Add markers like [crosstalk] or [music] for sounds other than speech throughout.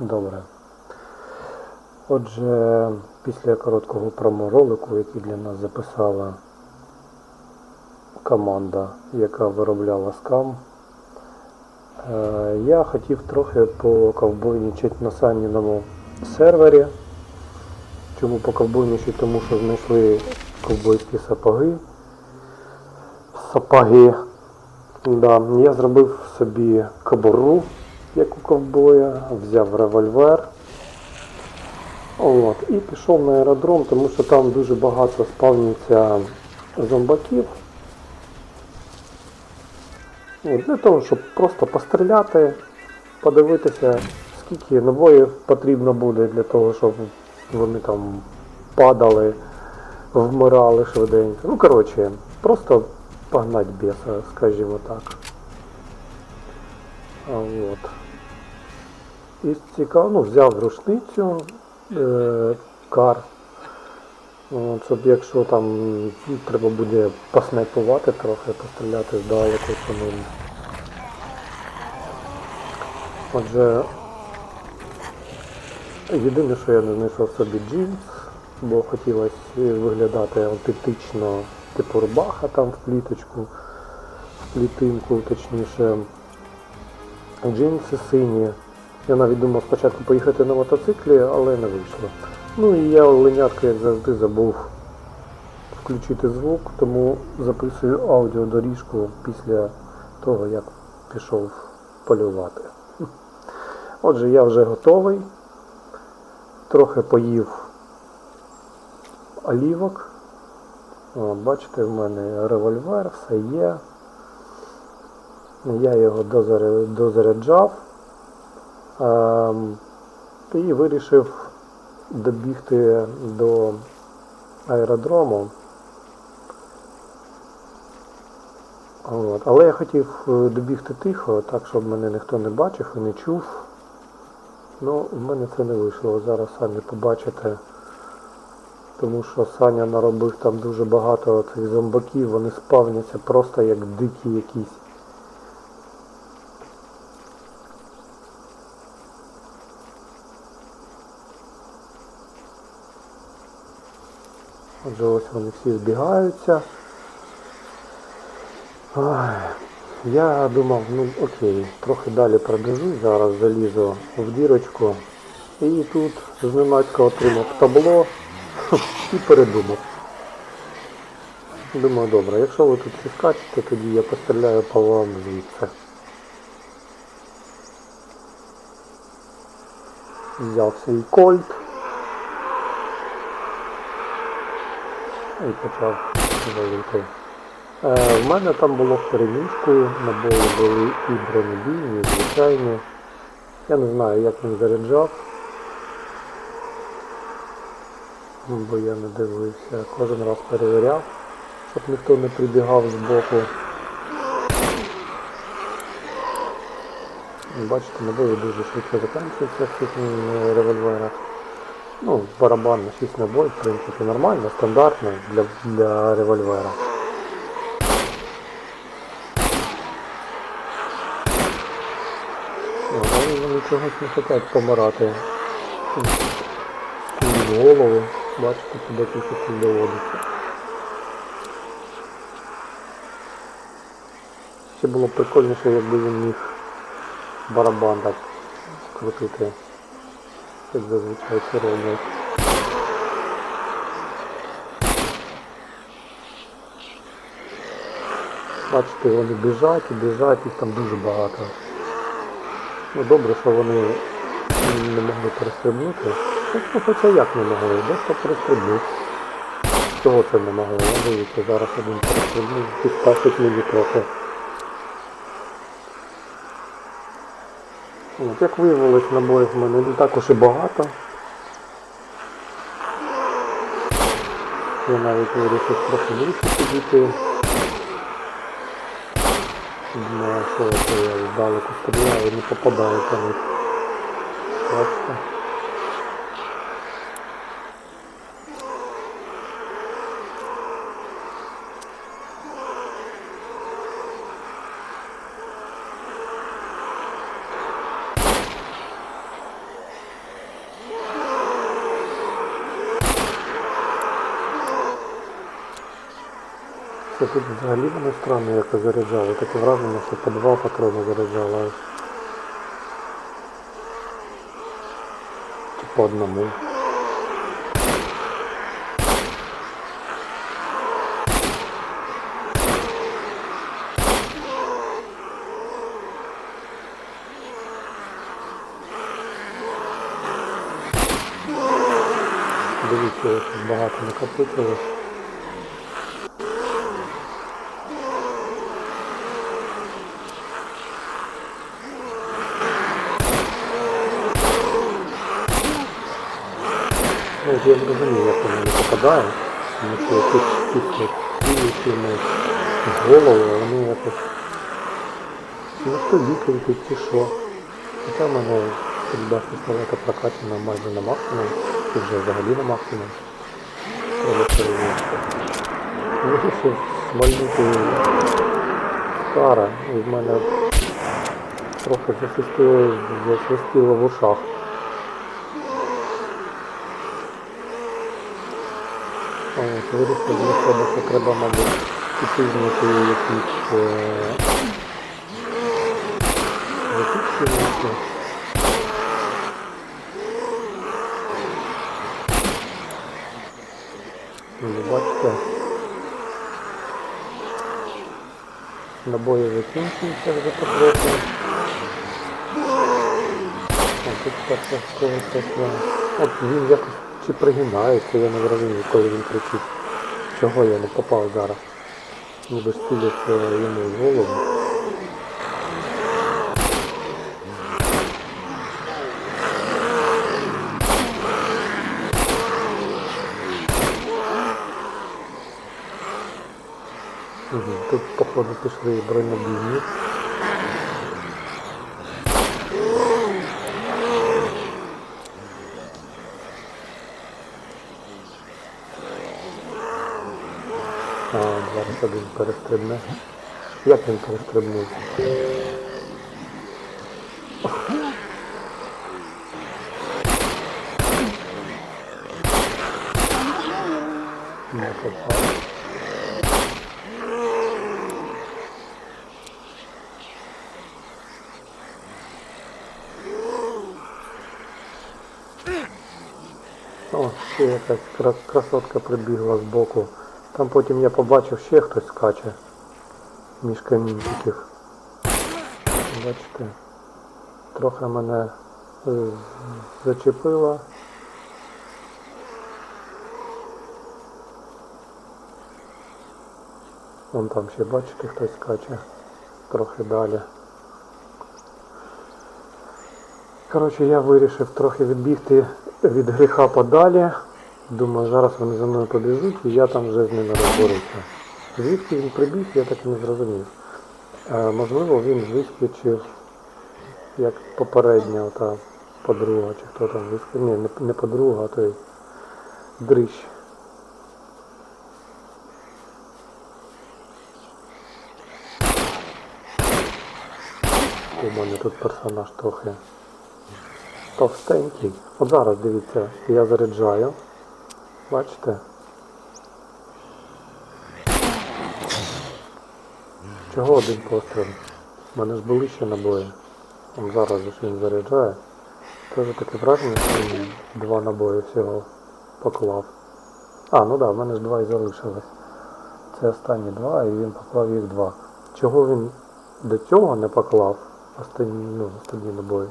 Добре. Отже, після короткого проморолику, який для нас записала команда, яка виробляла скам, е, я хотів трохи поковбойничати на саніному сервері. Чому поковбойничати? Тому що знайшли ковбойські сапоги. Сапоги. Да, я зробив собі кобуру, як у ковбоя, взяв револьвер. От, і пішов на аеродром, тому що там дуже багато спавнюється зомбаків. От, для того, щоб просто постріляти, подивитися, скільки набоїв потрібно буде для того, щоб вони там падали, вмирали швиденько. Ну, коротше, просто погнать біса, скажімо так. От. І цікаво, ну, взяв рушницю, е, кар. От, щоб якщо там треба буде поснайпувати трохи, постріляти здалеку по ним. Отже, єдине, що я не знайшов собі джинс, бо хотілося виглядати аутентично, типу рубаха там в пліточку, в клітинку, точніше. Джинси сині. Я навіть думав спочатку поїхати на мотоциклі, але не вийшло. Ну і я ленятка, як завжди, забув включити звук, тому записую аудіодоріжку після того, як пішов полювати. Отже, я вже готовий. Трохи поїв олівок. О, бачите, в мене револьвер, все є. Я його дозаря- дозаряджав і вирішив добігти до аеродрому. От. Але я хотів е, добігти тихо, так, щоб мене ніхто не бачив і не чув. Ну, в мене це не вийшло. Зараз самі побачите. Тому що Саня наробив там дуже багато цих зомбаків, вони спавняться просто як дикі якісь. Отже, ось вони всі збігаються. Я думав, ну окей, трохи далі пробіжу, зараз залізу в дірочку. І тут зненацька отримав табло [laughs] і передумав. Думаю, добре, якщо ви тут всі скачете, тоді я постріляю по вам звідси. Взяв свій кольт. І почав валити. Е, в мене там було в переміжку, набої були і бронебійні, і звичайні. Я не знаю, як він заряджав, бо я не дивився, кожен раз перевіряв, щоб ніхто не прибігав з боку. Бачите, набої дуже швидко закінчуються в цих револьверах. Ну, барабан на 6 набой, в принципі, нормально, стандартно для, для револьвера. Вони чогось не хочуть помирати. В голову, бачите, декілька куль доводиться. Ще було б прикольніше, якби він міг барабан так крутити. Як зазвичай це роблять. Бачите, вони біжать і біжать, їх там дуже багато. Ну добре, що вони не могли перестрибнути. Ну, хоча як не могли, дехто перестрибнув. Чого це не могли? Я дивіться, зараз один перестрибнув, підпасить мені трохи. От, як виявилось, набоїв в мене не також і багато. Я навіть вирішив трохи більше підійти. Думаю, що я здалеку стріляю і не попадаю там. Бачите? Це тут взагалі вони странно якось заряджали. Таке враження, що по два патрони заряджали. Чи по одному. Дивіться, як багато накопичилось. Я не розумію, як воно не попадає, тому що чисто цілі в голову, а вони якось ну що лікають чи що. Хоча в мене з пістолета прокачана майже на максимум, чи вже взагалі на максимум. Треба перевірити. Вирішив смальнути кара, і в мене трохи засвистіло в ушах. Для себе, що треба, мабуть, підтизнути якісь е, закінчення. Ви бачите, набої закінчуються вже потроху. А тут перша когось таке. От він якось чи пригинається, я не зрозумів, коли він кричить. Чого я не попав зараз? Ніби ж йому в голову. Тут, походу, пішли бронебійні. А, зараз один перестрибне. Як він перестрибнув? Не попав. О, ще якась кра- красотка прибігла з боку. Там потім я побачив ще хтось скаче між камінчиків. Бачите, трохи мене зачепило. Вон там ще бачите хтось скаче трохи далі. Коротше, я вирішив трохи відбігти від гріха подалі. Думаю, зараз вони за мною побіжуть і я там вже з ними розберуся. Звідки він прибіг, я так і не зрозумів. Е, можливо, він вискочив, як попередня ота подруга, чи хто там вискочив. Ні, не, не подруга, а той дрищ. У мене тут персонаж трохи товстенький. От зараз дивіться, я заряджаю. Бачите? Чого один постріл? У мене ж були ще набої. Он зараз ж він заряджає. Теж таке враження, що він два набої всього поклав. А, ну да, в мене ж два і залишилось. Це останні два, і він поклав їх два. Чого він до цього не поклав останні, ну, останні набої?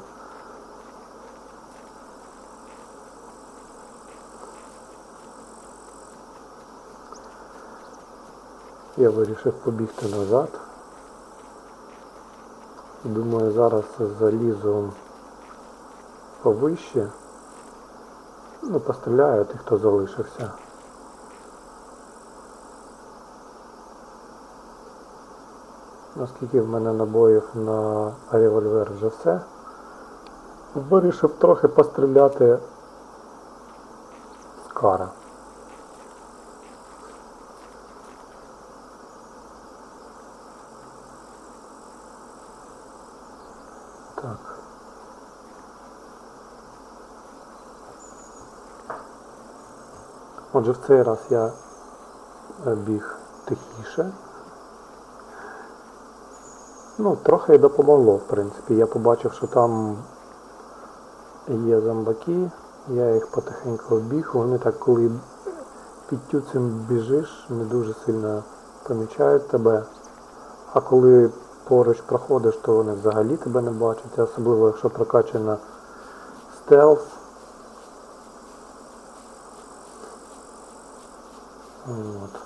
Я вирішив побігти назад. Думаю, зараз залізу повище. Ну, постріляю тих, хто залишився. Наскільки в мене набоїв на револьвер вже все. Вирішив трохи постріляти з кара. Отже, в цей раз я е, біг тихіше. Ну, трохи допомогло, в принципі. Я побачив, що там є зомбаки, я їх потихеньку обіг, вони так, коли під тюцем біжиш, не дуже сильно помічають тебе. А коли поруч проходиш, то вони взагалі тебе не бачать, особливо якщо прокачана стелс. От.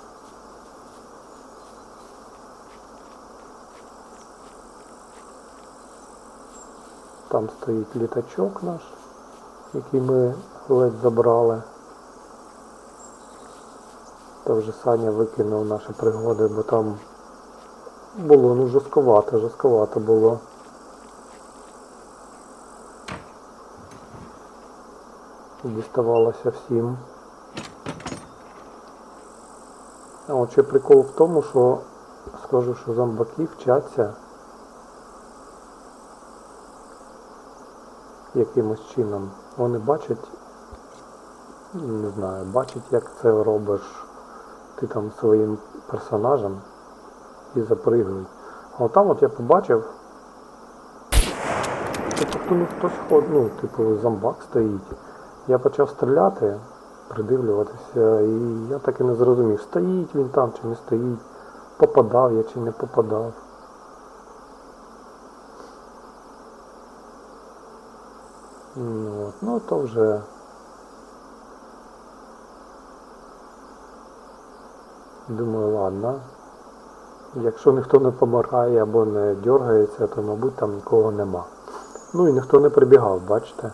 Там стоїть літачок наш, який ми ледь забрали. Та вже Саня викинув наші пригоди, бо там було ну жорстковато, жорстковато було. Діставалося всім. А от ще прикол в тому, що скажу, що зомбаки вчаться якимось чином. Вони бачать, не знаю, бачать, як це робиш ти там своїм персонажем і запригують. А от там от я побачив, що тобто, ну, хтось ходить, ну, типу, зомбак стоїть. Я почав стріляти, придивлюватися, і я так і не зрозумів, стоїть він там чи не стоїть, попадав я чи не попадав. Ну, от, ну то вже думаю, ладно. Якщо ніхто не помирає або не дергається, то мабуть там нікого нема. Ну і ніхто не прибігав, бачите?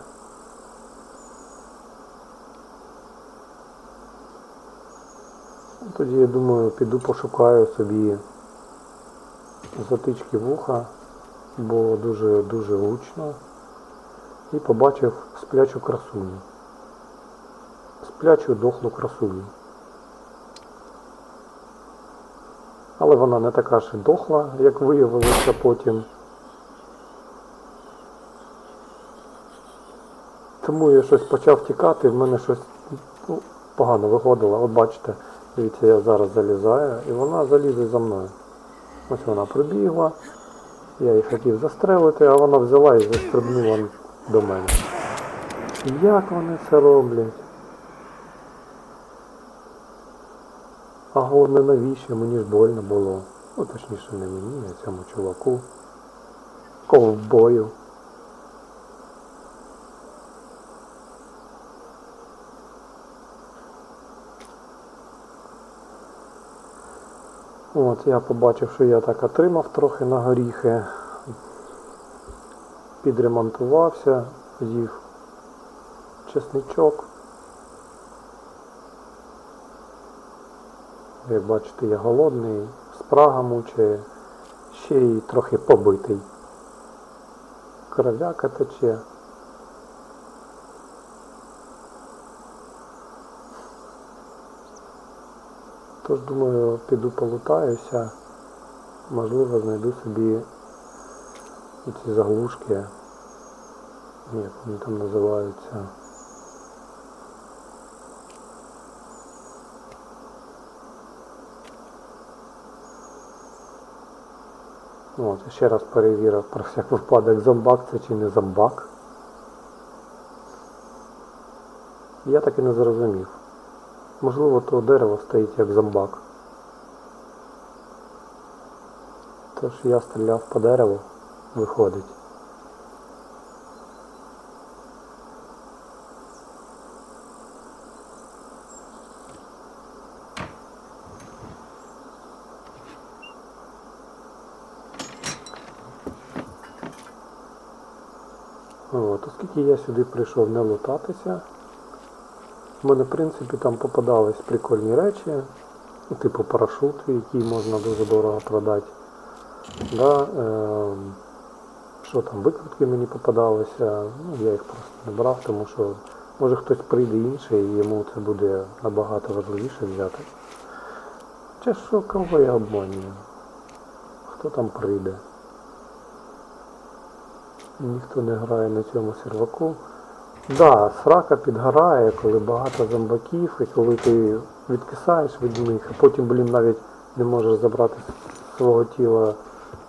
Тоді я думаю, піду пошукаю собі затички вуха, бо дуже-дуже гучно. І побачив сплячу красуню. Сплячу дохлу красуню. Але вона не така ж дохла, як виявилося потім. Тому я щось почав тікати, в мене щось ну, погано виходило. От бачите, дивіться, я зараз залізаю і вона залізе за мною. Ось вона прибігла, я її хотів застрелити, а вона взяла і застрибнула до мене. Як вони це роблять? А головне навіщо? Мені ж больно було. Ну точніше не мені, а цьому чуваку. Ковбою. От, я побачив, що я так отримав трохи на горіхи. Підремонтувався, з'їв чесничок. Як бачите, я голодний, спрага мучає, ще й трохи побитий. Кров'яка тече. Тож думаю, піду полутаюся, можливо знайду собі ці заглушки, як вони там називаються. От, ще раз перевірив про всяк випадок, зомбак це чи не зомбак. Я так і не зрозумів. Можливо, то дерево стоїть як зомбак. Тож я стріляв по дереву, виходить. Оскільки я сюди прийшов не лутатися, в мене в принципі там попадались прикольні речі, типу парашут, який можна дуже дорого продати. Да, е, що там, викрутки мені попадалися, ну я їх просто не брав, тому що може хтось прийде інший і йому це буде набагато важливіше взяти. Чи що, кого я обманюю? Хто там прийде? Ніхто не грає на цьому серваку. Да, срака підгорає, коли багато зомбаків, і коли ти відкисаєш від них, а потім, блін, навіть не можеш забрати свого тіла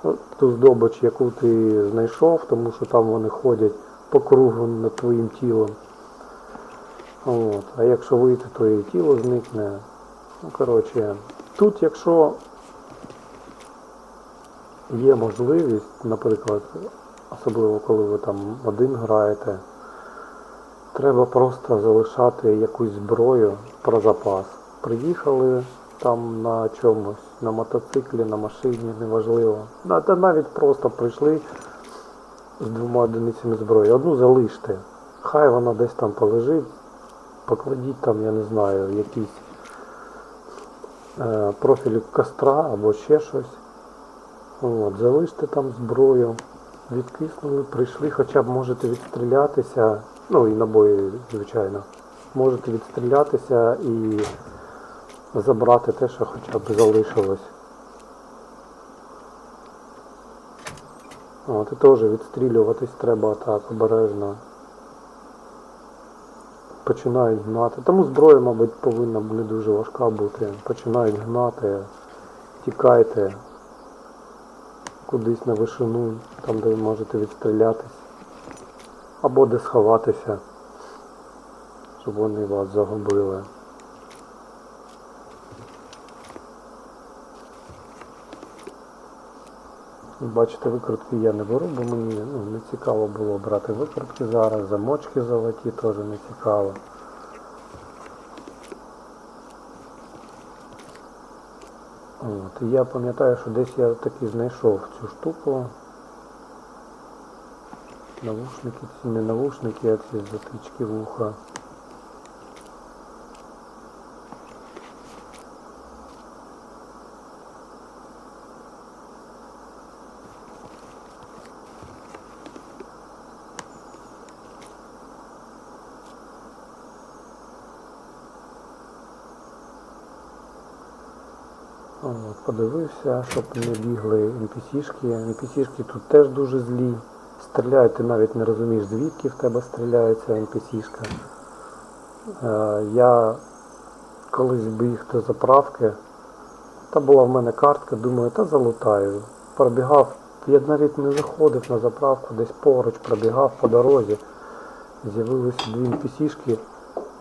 ну, ту здобич, яку ти знайшов, тому що там вони ходять по кругу над твоїм тілом. От. А якщо вийти, то і тіло зникне. Ну, коротше, тут якщо є можливість, наприклад, особливо коли ви там один граєте, треба просто залишати якусь зброю про запас. Приїхали там на чомусь, на мотоциклі, на машині, неважливо. Та навіть просто прийшли з двома одиницями зброї. Одну залиште. Хай вона десь там полежить, покладіть там, я не знаю, якийсь е, профіль костра або ще щось. От, залиште там зброю, відкиснули, прийшли, хоча б можете відстрілятися, ну і набої, звичайно. Можете відстрілятися і забрати те, що хоча б залишилось. От, і теж відстрілюватись треба так обережно. Починають гнати. Тому зброя, мабуть, повинна не дуже важка бути. Починають гнати, тікайте кудись на вишину, там де ви можете відстрілятись. Або де сховатися, щоб вони вас загубили. Бачите, викрутки я не беру, бо мені ну, не цікаво було брати викрутки зараз, замочки золоті теж не цікаво. От, я пам'ятаю, що десь я таки знайшов цю штуку. Навушники, ці не навушники, а ці затички вуха. Подивився, щоб не бігли NPC-шки. NPC-шки тут теж дуже злі. Стріляють, ти навіть не розумієш, звідки в тебе стріляється NPC-шка. Е, я колись біг до заправки, та була в мене картка, думаю, та залутаю. Пробігав, я навіть не заходив на заправку, десь поруч пробігав по дорозі. З'явилися дві NPC-шки.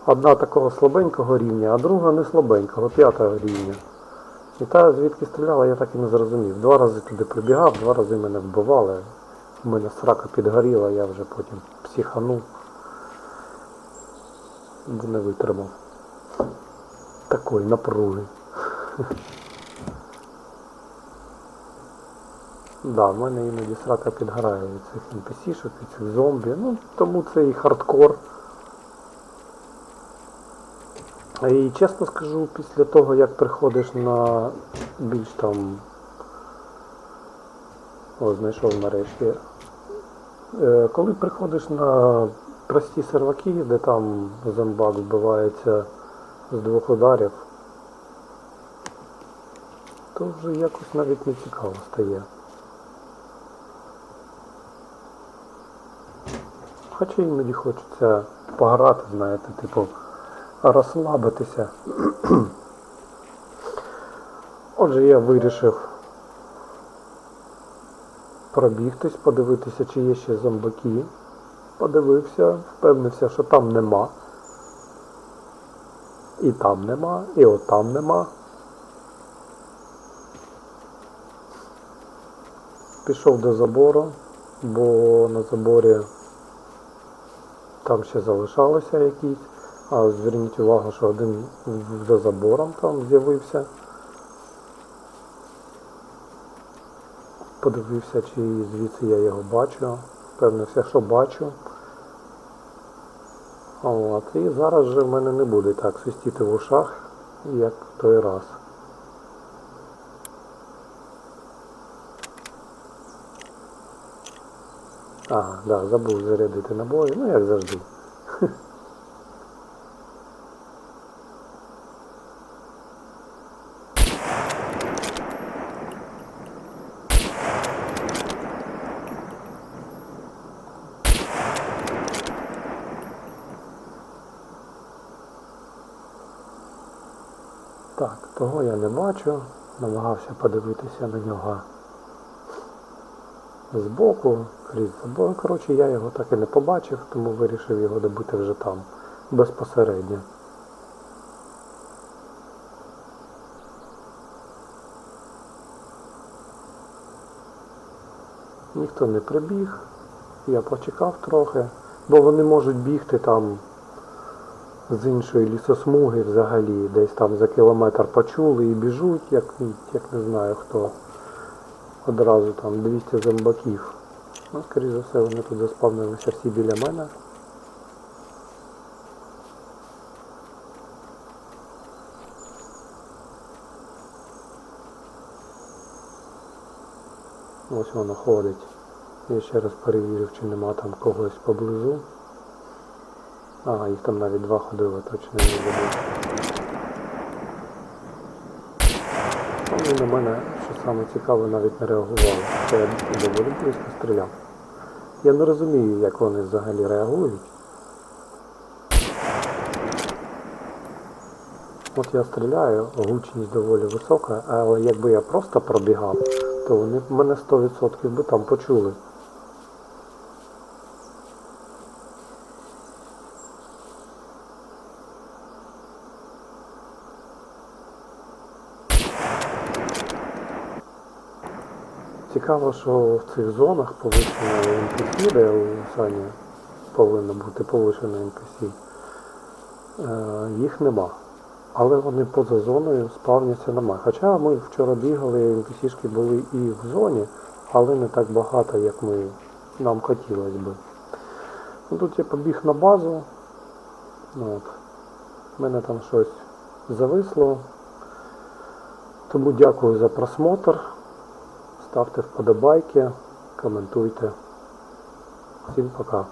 Одна такого слабенького рівня, а друга не слабенького, п'ятого рівня. І та звідки стріляла, я так і не зрозумів. Два рази туди прибігав, два рази мене вбивали. У мене срака підгоріла, я вже потім психанув. Бо не витримав. Такої напруги. Да, в мене іноді срака підгорає від цих NPC-шок, від цих зомбі. Ну, тому це і хардкор. І чесно скажу, після того, як приходиш на більш там... О, знайшов нарешті. Е, Коли приходиш на прості серваки, де там зомбак вбивається з двох ударів, то вже якось навіть не цікаво стає. Хоча іноді хочеться пограти, знаєте, типу розслабитися. [clears throat] Отже, я вирішив пробігтись, подивитися, чи є ще зомбаки. Подивився, впевнився, що там нема. І там нема, і от там нема. Пішов до забору, бо на заборі там ще залишалося якісь. А зверніть увагу, що один за забором там з'явився. Подивився, чи звідси я його бачу. Впевнився, що бачу. От. І зараз же в мене не буде так свистіти в ушах, як в той раз. Ага, да, забув зарядити набої, ну як завжди. Бачу. намагався подивитися на нього збоку, крізь забор. Коротше, я його так і не побачив, тому вирішив його добити вже там, безпосередньо. Ніхто не прибіг, я почекав трохи, бо вони можуть бігти там з іншої лісосмуги взагалі, десь там за кілометр почули і біжуть, як, як не знаю хто. Одразу там 200 зомбаків. Ну, скоріше за все, вони тут заспавнилися всі біля мене. Ось воно ходить. Я ще раз перевірив, чи нема там когось поблизу. А, їх там навіть два ходили, точно не забув. Вони на мене, що саме цікаве, навіть не реагували. Це я доволі близько стріляв. Я не розумію, як вони взагалі реагують. От я стріляю, гучність доволі висока, але якби я просто пробігав, то вони б мене 100% би там почули. Цікаво, що в цих зонах повишено NPC, де у Сані повинно бути повишено NPC, е, їх нема. Але вони поза зоною спавняться нема. Хоча ми вчора бігали, NPC-шки були і в зоні, але не так багато, як ми нам хотілося би. Ну, тут я побіг на базу. Ну, От. У мене там щось зависло. Тому дякую за просмотр. Ставте вподобайки, коментуйте. Всім пока.